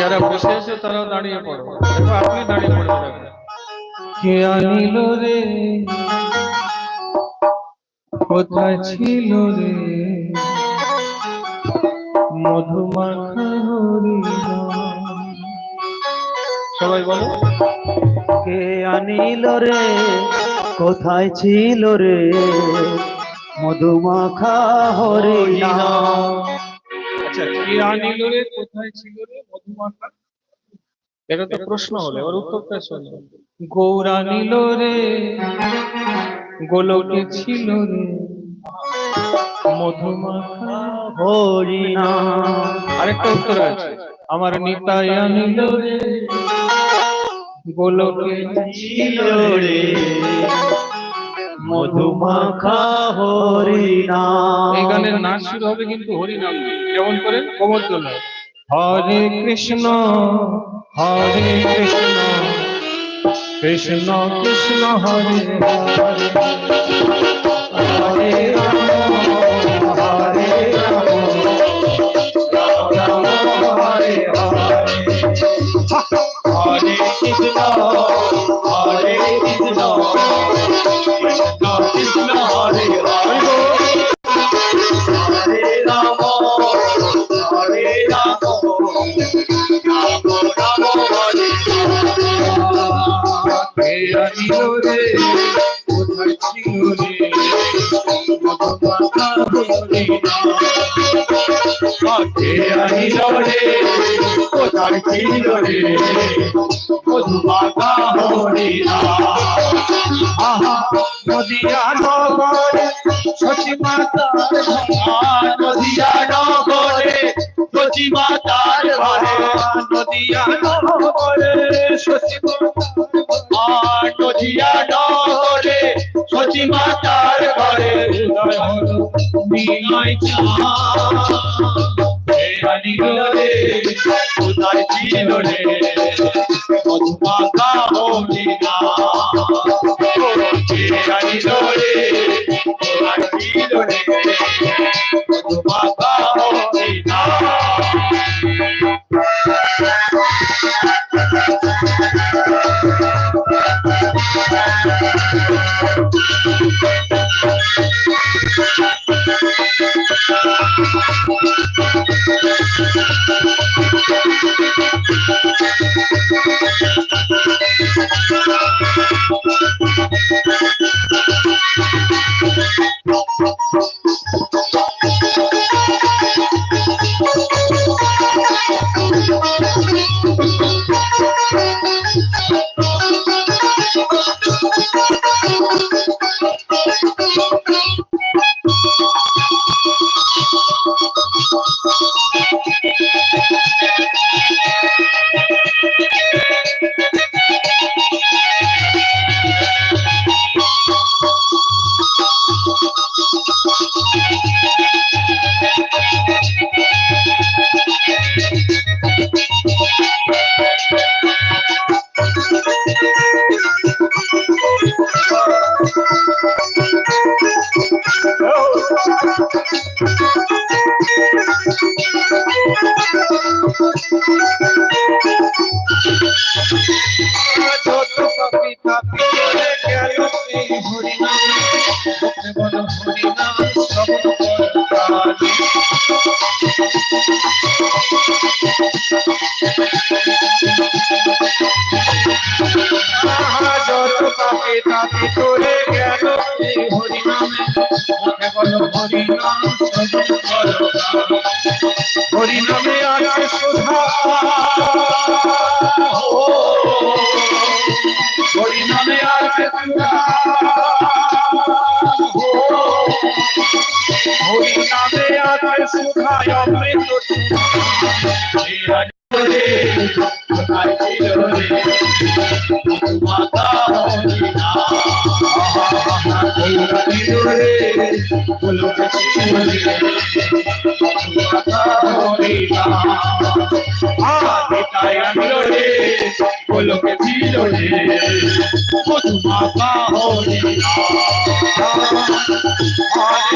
যারা বসে আছে তারাও দাঁড়িয়ে পড়ো দেখো আপনি কোথায় ছিল রে মধুমাখা হরিণা সবাই বলো কে আনিল রে? কোথায় ছিল রে? মধুমাখা হরিণা আচ্ছা এটা তো প্রশ্ন হলো, এবার উত্তরটা শোনো। গৌরা নিল রে গোলকে ছিল রে মধুমাখা হরিণা আরেকটা উত্তর আছে, আমার নিতাই আনিল রে গোলকে ছিল রে মধুমাখা হরিনাম। এই গানের নাচ শুরু হবে কিন্তু হরিনাম। কেমন করে? কোমর তোলা। হরে কৃষ্ণ হরে কৃষ্ণ কৃষ্ণ কৃষ্ণ, হরে হরে। হরিণা কে আনিল রে? কোথায় ছিল হরিণা আহা, নদিয়া নগরে সচি মাতার নদিয়া নগরে সচি মাতার ভাই নদিয়া নগরে সচি নদিয়া নগরে সচি মাতার ঘরে। বিনয় চাঁদ রে কোথায় ছিল রে মধুমাখা হরিণা কে আনিল রে কোথায় ছিল রে মধুমাখা হরিণা যত যত পাপি তাপি করে। আছে সুধা হরিনামে আছে সুধা হরিনামে আছে সুধা অমৃত মধুমাখা হরিণা গৌরা ছিল রে গোলকে ছিল রে।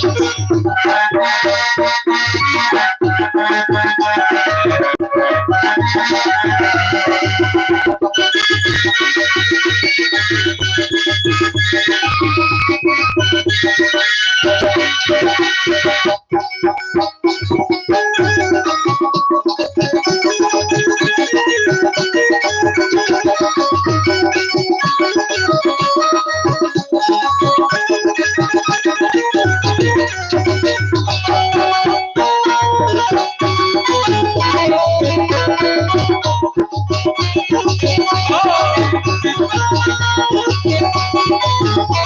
precious.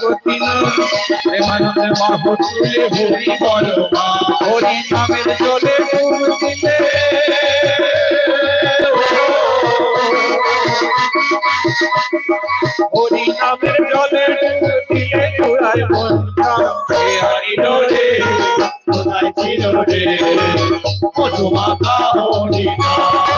গতি না প্রেমানন্দে বাবু তুলে হরি বল হরি চলে হরি নামের জলে প্রাণ হরি রে? রে হরি নাম।